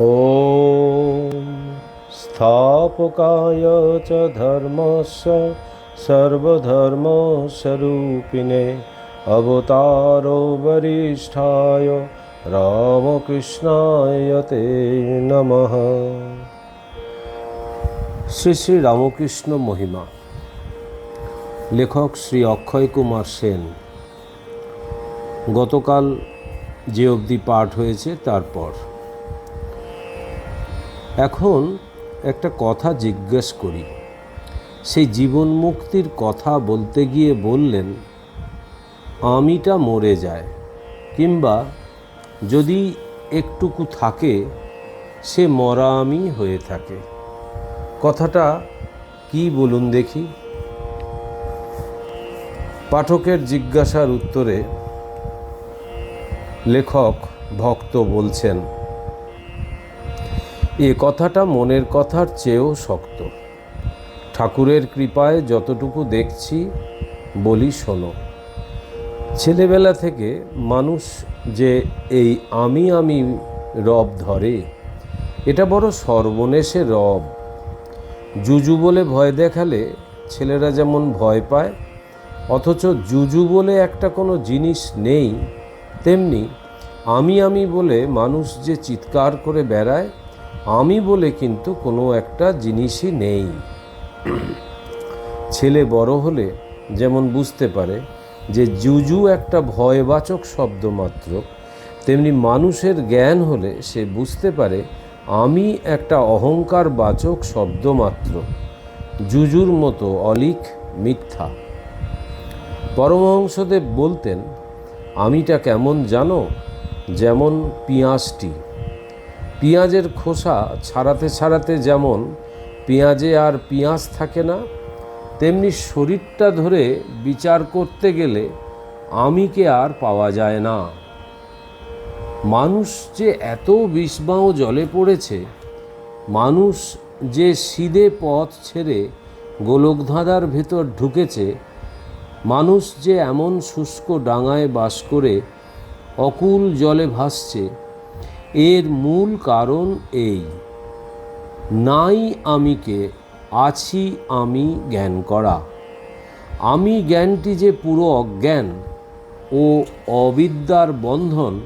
ॐ स्थापकाय च धर्मस्य सर्वधर्मस्वरूपिणे अवतारो वरिष्ठाय রামকৃষ্ণায় তে নমঃ শ্রী শ্রী রামকৃষ্ণ মহিমা লেখক শ্রী অক্ষয় কুমার সেন গতকাল যে অবধি পাঠ হয়েছে তারপর এখন একটা কথা জিজ্ঞেস করি। সেই জীবন মুক্তির কথা বলতে গিয়ে বললেন, আমিটা মরে যায়, কিংবা যদি একটুকু থাকে, সে মরা আমি হয়ে থাকে। কথাটা কি বলুন দেখি? পাঠকের জিজ্ঞাসার উত্তরে লেখক ভক্ত বলছেন এ কথাটা মনের কথার চেয়েও শক্ত। ঠাকুরের কৃপায় যতটুকু দেখছি, বলি শোনো। ছেলেবেলা থেকে মানুষ যে এই আমি আমি রব ধরে, এটা বড় সর্বনেশে রব। জুজু বলে ভয় দেখালে ছেলেরা যেমন ভয় পায়, অথচ জুজু বলে একটা কোনো জিনিস নেই, তেমনি আমি আমি বলে মানুষ যে চিৎকার করে বেড়ায় আমি বলে কিন্তু কোনো একটা জিনিসই নেই। ছেলে বড় হলে যেমন বুঝতে পারে যে জুজু একটা ভয়বাচক শব্দ মাত্র, তেমনি মানুষের জ্ঞান হলে সে বুঝতে পারে আমি একটা অহংকার বাচক শব্দ মাত্র, জুজুর মতো অলিক মিথ্যা। পরমহংসদেব বলতেন, আমিটা কেমন জানো? যেমন পেঁয়াজটি। পেঁয়াজের খোসা ছাড়াতে ছাড়াতে যেমন পেঁয়াজে আর পেঁয়াজ থাকে না, তেমনি শরীরটা ধরে বিচার করতে গেলে আমিকে আর পাওয়া যায় না। মানুষ যে এত বিষবাও জলে পড়েছে, মানুষ যে সিদে পথ ছেড়ে গোলকধাঁধার ভেতর ঢুকেছে, মানুষ যে এমন শুষ্ক ডাঙায় বাস করে অকুল জলে ভাসছে এর মূল কারণ এই। নাই আমিকে, আছি আমি জ্ঞান করা। আমি জ্ঞানটি যে পুরো অজ্ঞান ও অবিদ্যার বন্ধন,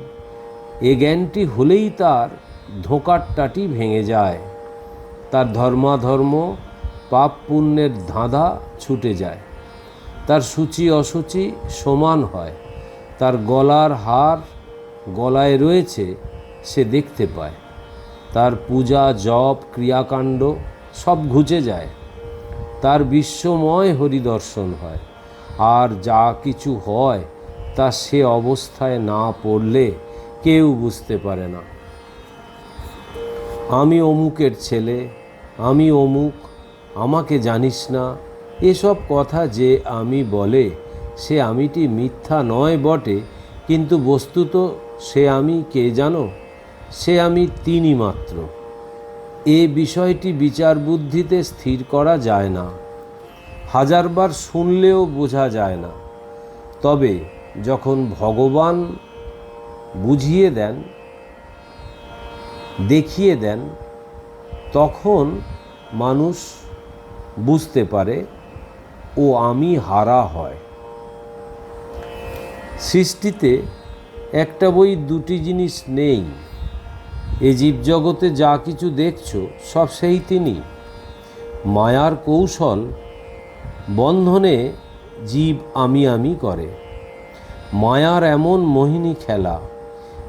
এ জ্ঞানটি হলেই তার ধোঁকারটাটি ভেঙে যায়। তার ধর্মাধর্ম, পাপ পুণ্যের ধাঁধা ছুটে যায়। তার সূচি অসুচি সমান হয়। তার গলার হার গলায় রয়েছে সে দেখতে পায়। তার পূজা, জপ, ক্রিয়াকাণ্ড সব ঘুচে যায়। তার বিশ্বময় হরিদর্শন হয়। আর যা কিছু হয় তা সে অবস্থায় না পড়লে কেউ বুঝতে পারে না। আমি অমুকের ছেলে, আমি অমুক, আমাকে জানিস না। এসব কথা যে আমি বলে সে আমিটি মিথ্যা নয় বটে, কিন্তু বস্তুত সে আমি কে জানো? সে আমি তিনি মাত্র। এ বিষয়টি বিচার বুদ্ধিতে স্থির করা যায় না। হাজারবার শুনলেও বোঝা যায় না। তবে যখন ভগবান বুঝিয়ে দেন, দেখিয়ে দেন, তখন মানুষ বুঝতে পারে, ও আমি হারা হয়। সৃষ্টিতে একটা বই দুটি জিনিস নেই। এ জীবজগতে যা কিছু দেখছ, সব সেই তিনি। মায়ার কৌশল বন্ধনে জীব আমি আমি করে। মায়ার এমন মোহিনী খেলা,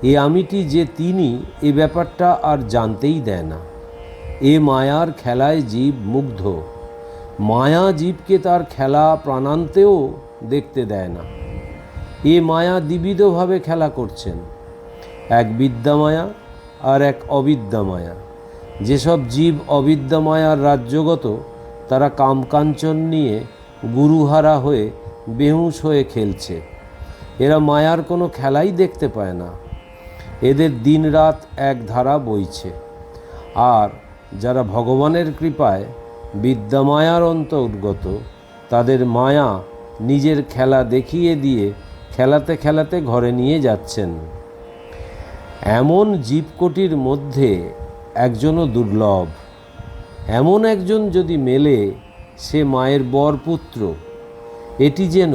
এ আমিটি যে তিনি, এ ব্যাপারটা আর জানতেই দেয় না। এ মায়ার খেলায় জীব মুগ্ধ, মায়া জীবকে তার খেলা প্রাণান্তেও দেখতে দেয় না। এ মায়া দ্বিবিধভাবে খেলা করছেন, এক বিদ্যামায়া আর এক অবিদ্যামায়া যেসব জীব অবিদ্যামায়ার রাজ্যগত, তারা কামকাঞ্চন নিয়ে গুরুহারা হয়ে বেহুশ হয়ে খেলছে। এরা মায়ার কোনো খেলাই দেখতে পায় না। এদের দিনরাত এক ধারা বইছে। আর যারা ভগবানের কৃপায় বিদ্যামায়ার অন্তর্গত, তাদের মায়া নিজের খেলা দেখিয়ে দিয়ে খেলাতে খেলাতে ঘরে নিয়ে যাচ্ছেন। এমন জীবকোটির মধ্যে একজনও দুর্লভ। এমন একজন যদি মেলে, সে মায়ের বরপুত্র। এটি যেন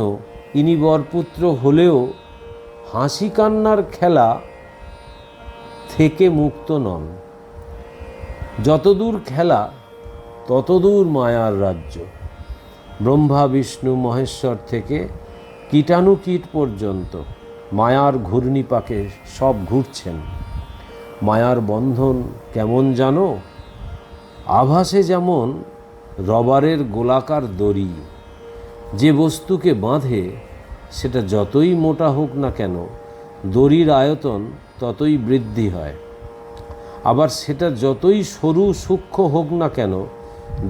ইনি বরপুত্র হলেও হাসি কান্নার খেলা থেকে মুক্ত নন। যতদূর খেলা, ততদূর মায়ার রাজ্য। ব্রহ্মা, বিষ্ণু, মহেশ্বর থেকে কীটাণু কীট পর্যন্ত। মায়ার ঘূর্ণিপাকে সব ঘুরছেন। মায়ার বন্ধন কেমন জানো? আভাসে যেমন রবারের গোলাকার দড়ি। যে বস্তুকে বাঁধে, সেটা যতই মোটা হোক না কেন, দড়ির আয়তন ততই বৃদ্ধি হয়। আবার সেটা যতই সরু সূক্ষ্ম হোক না কেন,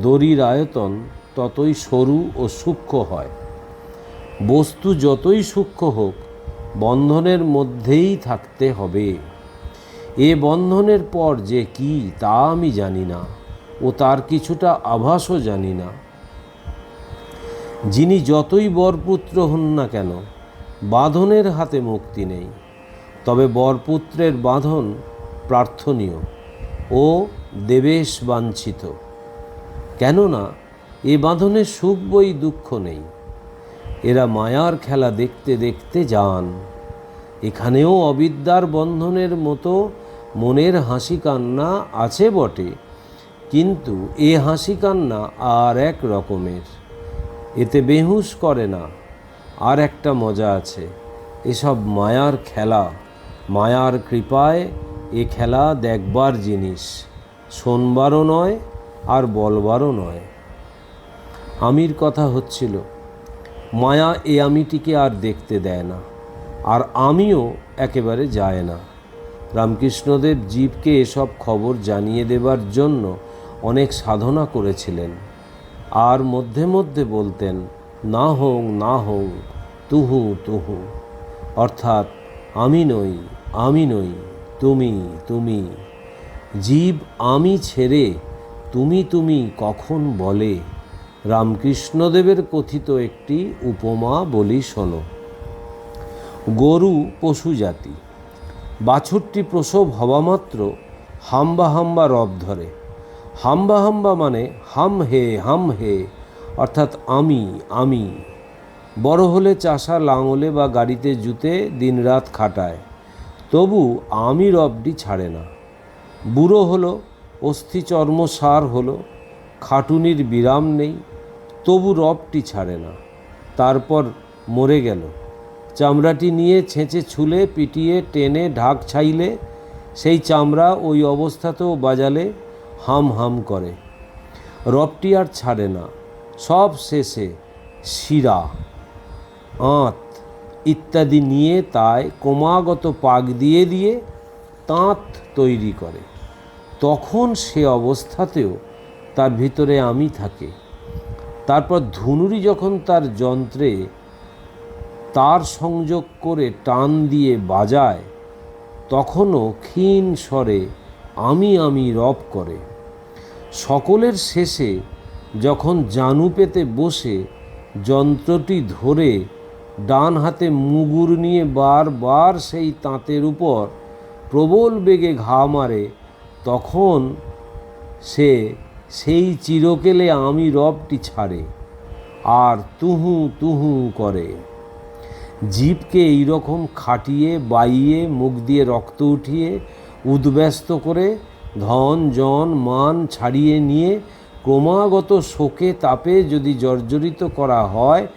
দড়ির আয়তন ততই সরু ও সূক্ষ্ম হয়। বস্তু যতই সূক্ষ্ম হোক বন্ধনের মধ্যেই থাকতে হবে। এ বন্ধনের পর যে কি, তা আমি জানি না ও তার কিছুটা আভাসও জানি না। যিনি যতই বরপুত্র হন না কেন, বাঁধনের হাতে মুক্তি নেই। তবে বরপুত্রের বাঁধন প্রার্থনীয় ও দেবেশ বাঞ্ছিত। কেননা, এ বাঁধনে সুখ বই দুঃখ নেই। এরা মায়ার খেলা দেখতে দেখতে যান। এখানেও অবিদ্যার বন্ধনের মতো মনের হাসি কান্না আছে বটে, কিন্তু এ হাসি কান্না আর এক রকমের। এতে বেহুশ করে না, আর একটা মজা আছে। এসব মায়ার খেলা, মায়ার কৃপায় এ খেলা দেখবার জিনিস, শোনবারও নয় আর বলবারও নয়। আমির কথা হচ্ছিল মায়া এ আমিটিকে আর দেখতে দেয় না, আর আমিও একেবারে যায় না। রামকৃষ্ণদেব জীবকে এসব খবর জানিয়ে দেবার জন্য অনেক সাধনা করেছিলেন। আর মধ্যে মধ্যে বলতেন, না হোক না হোক তুহু তুহু। অর্থাৎ, আমি নই আমি নই, তুমি তুমি। জীব আমি ছেড়ে তুমি তুমি কখন বলে? রামকৃষ্ণদেবের কথিত একটি উপমা বলি শোনো। গরু পশু জাতি, বাছুরটি প্রসব হওয়ামাত্র হাম্বা হাম্বা রব ধরে। হাম্বা হাম্বা মানে হাম হে হাম হে, অর্থাৎ আমি আমি। বড় হলে চাষা লাঙলে বা গাড়িতে জুতে দিনরাত খাটায়, তবু আমি রবটি ছাড়ে না। বুড়ো হলো অস্থি চর্ম সার হলো, খাটুনির বিরাম নেই তবু রবটি ছাড়ে না। তারপর মরে গেল। চামড়াটি নিয়ে ছেঁচে ছুলে, পিটিয়ে, টেনে, ঢাক ছাইলে, সেই চামড়া ওই অবস্থাতেও বাজালে, হাম হাম করে। রবটি আর ছাড়ে না। সব শেষে শিরা, আঁত ইত্যাদি নিয়ে তাই ক্রমাগত পাক দিয়ে দিয়ে তাঁত তৈরি করে। তখন সে অবস্থাতেও তার ভিতরে আমি থাকে। তারপর ধুনুরি যখন তার যন্ত্রে তার সংযোগ করে টান দিয়ে বাজায়, তখনও ক্ষীণ স্বরে আমি আমি রব করে। সকলের শেষে যখন জানু পেতে বসে, যন্ত্রটি ধরে ডান হাতে মুগুর নিয়ে বারবার সেই তাঁতের উপর প্রবল বেগে ঘা মারে, তখন সে সেই চিরকেলে আমি রবটি ছাড়ে, আর তুহু তুহু করে। জীবকে এইরকম খাটিয়ে, বাইয়ে, মুখ দিয়ে রক্ত উঠিয়ে, উদ্ব্যস্ত করে, ধন, জন, মান ছাড়িয়ে নিয়ে, ক্রমাগত শোকে তাপে যদি জর্জরিত করা হয়,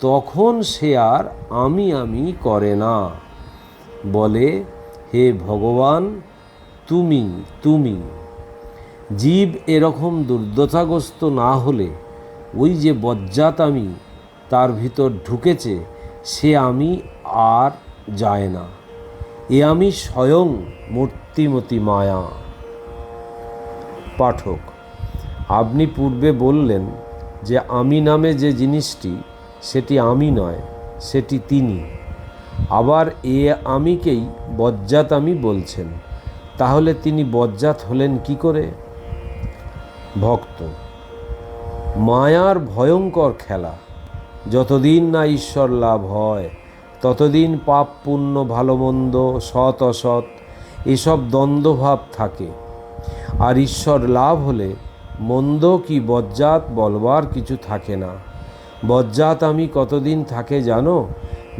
তখন সে আর আমি আমি করে না। বলে, হে ভগবান, তুমি তুমি। জীব এরকম দুর্দশাগ্রস্ত না হলে ওই যে বজ্জাত আমি তার ভিতর ঢুকেছে, সে আমি আর যায় না। এ আমি স্বয়ং মূর্তিমতি মায়া। পাঠক, আপনি পূর্বে বললেন যে আমি নামে যে জিনিসটি, সেটি আমি নয়, সেটি তিনি। আবার এ আমিকেই বজ্জাত আমি বলছেন। তাহলে তিনি বজ্জাত হলেন কি করে? ভক্ত। মায়ার ভয়ঙ্কর খেলা। যতদিন না ঈশ্বর লাভ হয়, ততদিন পাপ পুণ্য ভালো মন্দ সৎ, অসৎ, এসব দ্বন্দ্বভাব থাকে। আর ঈশ্বর লাভ হলে মন্দ কি বজ্জাত বলবার কিছু থাকে না। বজ্জাত আমি কতদিন থাকে জানো?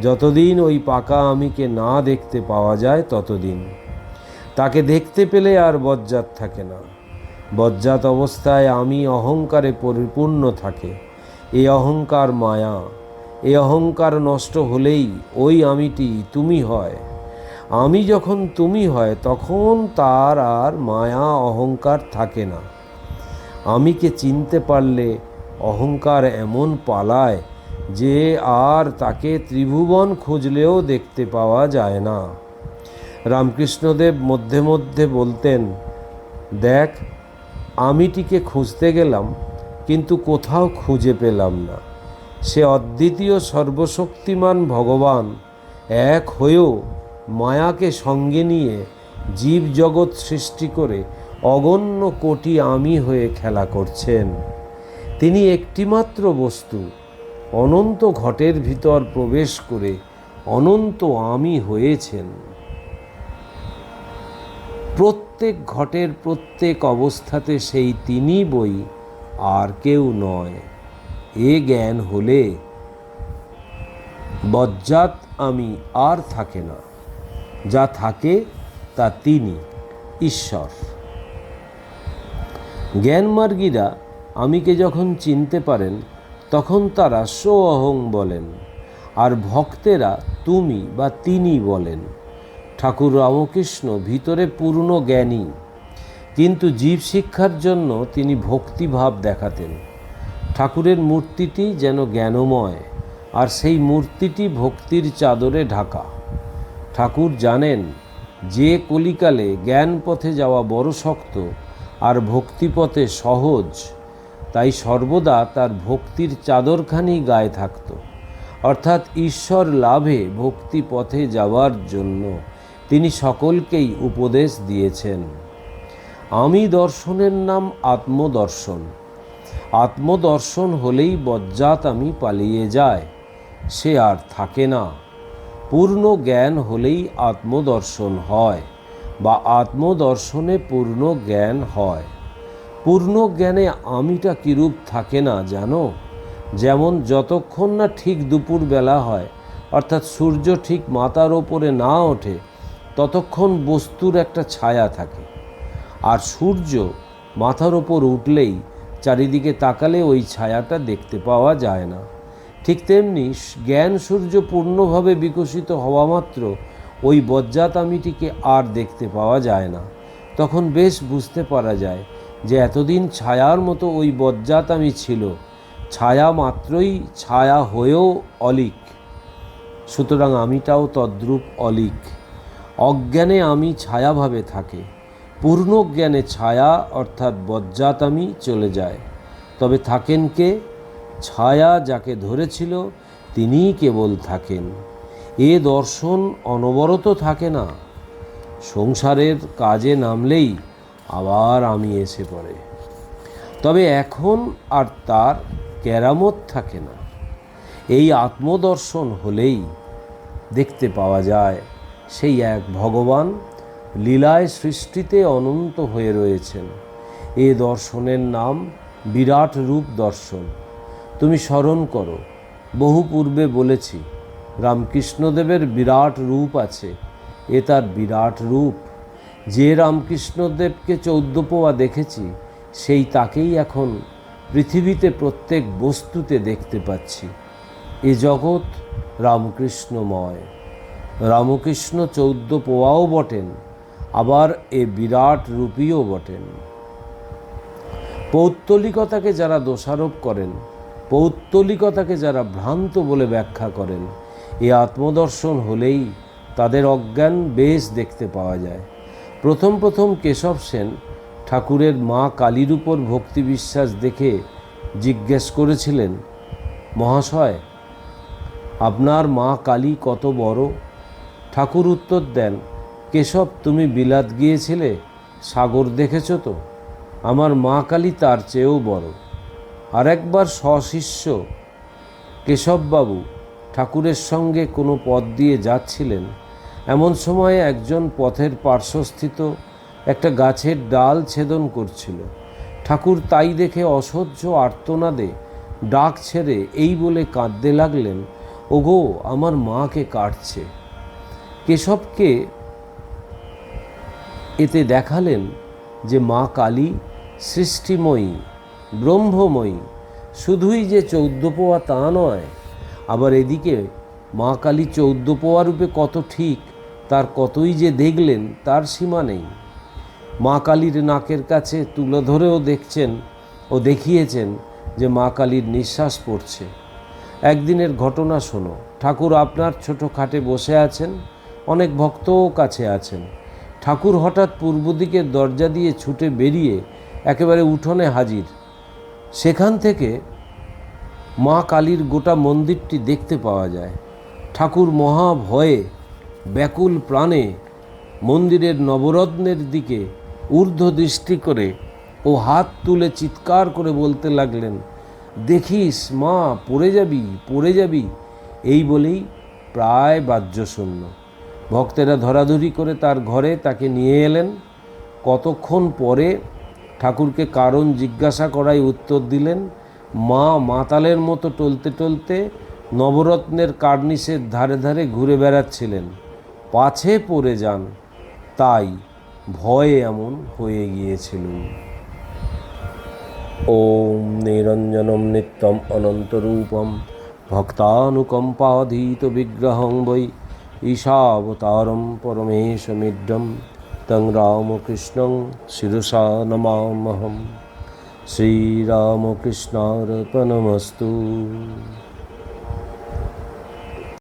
যতদিন ওই পাকা আমিকে না দেখতে পাওয়া যায় ততদিন। তাকে দেখতে পেলে আর বজ্জাত থাকে না। বজ্জাত অবস্থায় আমি অহংকারে পরিপূর্ণ থাকে। এই অহংকার মায়া এই অহংকার নষ্ট হলেই ওই আমিটি তুমি হয়। আমি যখন তুমি হয়, তখন তার আর মায়া, অহংকার থাকে না। আমিকে চিনতে পারলে অহংকার এমন পালায় যে আর তাকে ত্রিভুবন খুঁজলেও দেখতে পাওয়া যায় না। রামকৃষ্ণদেব মধ্যে মধ্যে বলতেন, দেখ আমিটিকে খুঁজতে গেলাম, কিন্তু কোথাও খুঁজে পেলাম না। সে অদ্বিতীয় সর্বশক্তিমান ভগবান, এক হয়েও মায়াকে সঙ্গে নিয়ে জীব জগৎ সৃষ্টি করে অগণ্য কোটি আমি হয়ে খেলা করছেন। তিনি একটিমাত্র বস্তু, অনন্ত ঘটের ভিতর প্রবেশ করে অনন্ত আমি হয়েছেন। প্রত্যেক ঘটের প্রত্যেক অবস্থাতে সেই তিনি বই আর কেউ নয়। এ জ্ঞান হলে বজ্জাত আমি আর থাকে না। যা থাকে তা তিনি, ঈশ্বর। জ্ঞানমার্গীরা আমিকে যখন চিনতে পারেন, তখন তারা সো অহং বলেন, আর ভক্তেরা তুমি বা তিনি বলেন। ঠাকুর রামকৃষ্ণ ভিতরে পূর্ণ জ্ঞানী। কিন্তু জীব শিক্ষার জন্য তিনি ভক্তিভাব দেখাতেন। ঠাকুরের মূর্তিটি যেন জ্ঞানময়, আর সেই মূর্তিটি ভক্তির চাদরে ঢাকা। ঠাকুর জানেন, যে কলিকালে জ্ঞান পথে যাওয়া বড় শক্ত আর ভক্তিপথে সহজ, তাই সর্বদা তার ভক্তির চাদরখানি গায়ে থাকত। অর্থাৎ ঈশ্বর লাভে ভক্তি পথে যাওয়ার জন্য। তিনি সকলকেই উপদেশ দিয়েছেন। আমি দর্শনের নাম আত্মদর্শন। আত্মদর্শন হলেই বজ্জাত আমি পালিয়ে যায় সে আর থাকে না। পূর্ণ জ্ঞান হলেই আত্মদর্শন হয় বা আত্মদর্শনে পূর্ণ জ্ঞান হয়। পূর্ণ জ্ঞানে আমিটা কিরূপ থাকে না জানো? যেমন যতক্ষণ না ঠিক দুপুর বেলা হয়, অর্থাৎ সূর্য ঠিক মাথার ওপরে না ওঠে ততক্ষণ বস্তুর একটা ছায়া থাকে। আর সূর্য মাথার ওপর উঠলেই চারিদিকে তাকালে ওই ছায়াটা দেখতে পাওয়া যায় না। ঠিক তেমনি জ্ঞান সূর্য পূর্ণভাবে বিকশিত হওয়া মাত্র ওই বজ্জাত আমিটিকে আর দেখতে পাওয়া যায় না। তখন বেশ বুঝতে পারা যায় যে এতদিন ছায়ার মতো ওই বজ্জাত আমি ছিল। ছায়া মাত্রই ছায়া হয়েও অলিক। সুতরাং আমিটাও তদ্রূপ অলিক। অজ্ঞানে আমি ছায়াভাবে থাকে। পূর্ণ জ্ঞানে ছায়া অর্থাৎ বজ্জাত আমি চলে যায়। তবে থাকেন কে? ছায়া যাকে ধরেছিল, তিনিই কেবল থাকেন। এ দর্শন অনবরত থাকে না। সংসারের কাজে নামলেই আবার আমি এসে পড়ে। তবে এখন আর তার কেরামত থাকে না। এই আত্মদর্শন হলেই দেখতে পাওয়া যায় সেই এক ভগবান লীলায় সৃষ্টিতে অনন্ত হয়ে রয়েছেন। এ দর্শনের নাম বিরাট রূপ দর্শন। তুমি স্মরণ করো, বহু পূর্বে বলেছি, রামকৃষ্ণদেবের বিরাট রূপ আছে, এ তার বিরাট রূপ। যে রামকৃষ্ণদেবকে চৌদ্দ পোয়া দেখেছি, সেই তাকেই এখন পৃথিবীতে প্রত্যেক বস্তুতে দেখতে পাচ্ছি। এ জগৎ রামকৃষ্ণময়। রামকৃষ্ণ চৌদ্দ পোয়াও বটেন, আবার এ বিরাট রূপীও বটেন। পৌত্তলিকতাকে যারা দোষারোপ করেন, পৌত্তলিকতাকে যারা ভ্রান্ত বলে ব্যাখ্যা করেন, এ আত্মদর্শন হলেই তাদের অজ্ঞান বেশ দেখতে পাওয়া যায়। প্রথম প্রথম কেশব সেন ঠাকুরের মা কালীর উপর ভক্তি বিশ্বাস দেখে জিজ্ঞেস করেছিলেন, মহাশয়, আপনার মা কালী কত বড়? ঠাকুর উত্তর দেন, কেশব, তুমি বিলাত গিয়েছিলে? সাগর দেখেছ তো? আমার মা কালী তার চেয়েও বড়। আর একবার সশিষ্য কেশববাবু ঠাকুরের সঙ্গে কোনো পথ দিয়ে যাচ্ছিলেন। এমন সময়ে একজন পথের পার্শ্বস্থিত একটা গাছের ডাল ছেদন করছিল। ঠাকুর তাই দেখে অসহ্য আর্তনাদে ডাক ছেড়ে এই বলে কাঁদতে লাগলেন, ওগো, আমার মাকে কাটছে। কেশবকে এতে দেখালেন যে মা কালী সৃষ্টিময়ী, ব্রহ্মময়ী। শুধুই যে চৌদ্দ পোয়া তা নয়, আবার এদিকে মা কালী চৌদ্দ পোয়া রূপে কত ঠিক, তার কতই যে দেখলেন তার সীমা নেই। মা কালীর নাকের কাছে তুলে ধরেও দেখছেন ও দেখিয়েছেন যে মা কালীর নিঃশ্বাস পড়ছে। একদিনের ঘটনা শোনো। ঠাকুর আপনার ছোট খাটে বসে আছেন অনেক ভক্তও কাছে আছেন। ঠাকুর হঠাৎ পূর্ব দিকের দরজা দিয়ে ছুটে বেরিয়ে একেবারে উঠোনে হাজির। সেখান থেকে মা কালীর গোটা মন্দিরটি দেখতে পাওয়া যায়। ঠাকুর মহা ভয়ে ব্যাকুল প্রাণে মন্দিরের নবরত্নের দিকে ঊর্ধ্ব দৃষ্টি করে ও হাত তুলে চিৎকার করে বলতে লাগলেন, দেখিস মা, পড়ে যাবি পড়ে যাবি। এই বলেই প্রায় বাহ্যশূন্য। ভক্তেরা ধরাধরি করে তার ঘরে তাকে নিয়ে এলেন। কতক্ষণ পরে ঠাকুরকে কারণ জিজ্ঞাসা করায় উত্তর দিলেন, মা মাতালের মতো টলতে টলতে নবরত্নের কার্নিসের ধারে ধারে ঘুরে বেড়াচ্ছিলেন। পাছে পড়ে যান, তাই ভয়ে এমন হয়ে গিয়েছিল ওম নিরঞ্জনম নিত্যম অনন্তরূপম ভক্তানুকম্পাধীত বিগ্রহং বৈ ঈশাবতারম পরমেশমিড্ডম তং রামকৃষ্ণং শিরসা নমামহম শ্রীরামকৃষ্ণার্পণমস্তু।